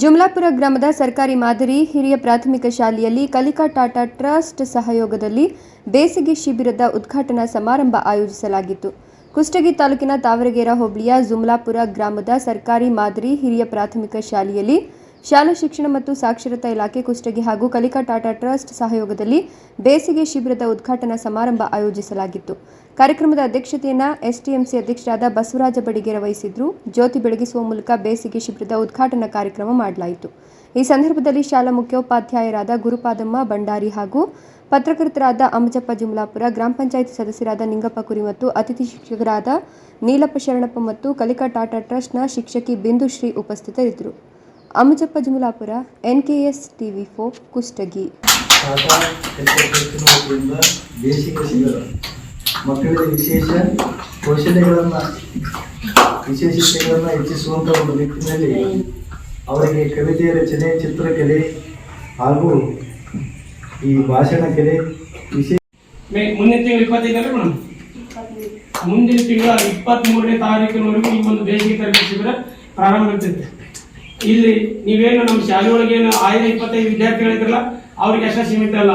ಜುಮ್ಲಾಪುರ ಗ್ರಾಮದ ಸರ್ಕಾರಿ ಮಾದರಿ ಹಿರಿಯ ಪ್ರಾಥಮಿಕ ಶಾಲೆಯಲ್ಲಿ ಕಲಿಕಾ ಟಾಟಾ ಟ್ರಸ್ಟ್ ಸಹಯೋಗದಲ್ಲಿ ಬೇಸಿಗೆ ಶಿಬಿರದ ಉದ್ಘಾಟನಾ ಸಮಾರಂಭ ಆಯೋಜಿಸಲಾಗಿತ್ತು. ಕುಷ್ಟಗಿ ತಾಲೂಕಿನ ತಾವರಗೇರ ಹೋಬಳಿಯ ಜುಮ್ಲಾಪುರ ಗ್ರಾಮದ ಸರ್ಕಾರಿ ಮಾದರಿ ಹಿರಿಯ ಪ್ರಾಥಮಿಕ ಶಾಲೆಯಲ್ಲಿ ಶಾಲಾ ಶಿಕ್ಷಣ ಮತ್ತು ಸಾಕ್ಷರತಾ ಇಲಾಖೆ ಕುಷ್ಟಗಿ ಹಾಗೂ ಕಲಿಕಾ ಟಾಟಾ ಟ್ರಸ್ಟ್ ಸಹಯೋಗದಲ್ಲಿ ಬೇಸಿಗೆ ಶಿಬಿರದ ಉದ್ಘಾಟನಾ ಸಮಾರಂಭ ಆಯೋಜಿಸಲಾಗಿತ್ತು. ಕಾರ್ಯಕ್ರಮದ ಅಧ್ಯಕ್ಷತೆಯನ್ನು ಎಸ್ಟಿಎಂಸಿ ಅಧ್ಯಕ್ಷರಾದ ಬಸವರಾಜ ಬಡಿಗೇರ ವಹಿಸಿದ್ರು. ಜ್ಯೋತಿ ಬೆಳಗಿಸುವ ಮೂಲಕ ಬೇಸಿಗೆ ಶಿಬಿರದ ಉದ್ಘಾಟನಾ ಕಾರ್ಯಕ್ರಮ ಮಾಡಲಾಯಿತು. ಈ ಸಂದರ್ಭದಲ್ಲಿ ಶಾಲಾ ಮುಖ್ಯೋಪಾಧ್ಯಾಯರಾದ ಗುರುಪಾದಮ್ಮ ಭಂಡಾರಿ ಹಾಗೂ ಪತ್ರಕರ್ತರಾದ ಅಮಜಪ್ಪ ಜುಮಲಾಪುರ, ಗ್ರಾಮ ಪಂಚಾಯಿತಿ ಸದಸ್ಯರಾದ ನಿಂಗಪ್ಪ ಕುರಿ ಮತ್ತು ಅತಿಥಿ ಶಿಕ್ಷಕರಾದ ನೀಲಪ್ಪ ಶರಣಪ್ಪ ಮತ್ತು ಕಲಿಕಾ ಟಾಟಾ ಟ್ರಸ್ಟ್ನ ಶಿಕ್ಷಕಿ ಬಿಂದುಶ್ರೀ ಉಪಸ್ಥಿತರಿದ್ದರು. Amajappa Jumalapura N TV S Kushtagi. V four Kushtagi ಮಕ್ಕಳಲ್ಲಿ ಮಕ್ಕಳಿಗೆ ವಿಶೇಷ ಕೌಶಲ್ಯಗಳನ್ನು ವಿಶೇಷತೆಗಳನ್ನು ಹೆಚ್ಚಿಸುವಂಥ ಒಂದು ನಿಟ್ಟಿನಲ್ಲಿ ಅವರಿಗೆ ಕವಿತೆಯ ರಚನೆ ಚಿತ್ರಕಲೆ ಹಾಗೂ ಈ ಭಾಷಣ ಕಲೆ ವಿಶೇಷ. ಮೇ- ಮುಂದಿನ ತಿಂಗಳು ಇಪ್ಪತ್ತೈದು ಮೇಡಮ್ ಮುಂದಿನ ತಿಂಗಳ ಇಪ್ಪತ್ತ್ ಮೂರನೇ ತಾರೀಕಿನವರೆಗೂ ಈ ಒಂದು ಬೇಸಿಗೆ ತರಬೇತಿ ಶಿಬಿರ ಪ್ರಾರಂಭ ಆಗ್ತೈತೆ ಇಲ್ಲಿ ನೀವೇನು ನಮ್ಮ ಶಾಲೆ ಒಳಗೆ ಏನು ಆಯ್ದ ಇಪ್ಪತ್ತೈದು ವಿದ್ಯಾರ್ಥಿಗಳಿದ್ರಲ್ಲ ಅವ್ರಿಗೆ ಅಷ್ಟೇ ಸೀಮಿತ ಅಲ್ಲ.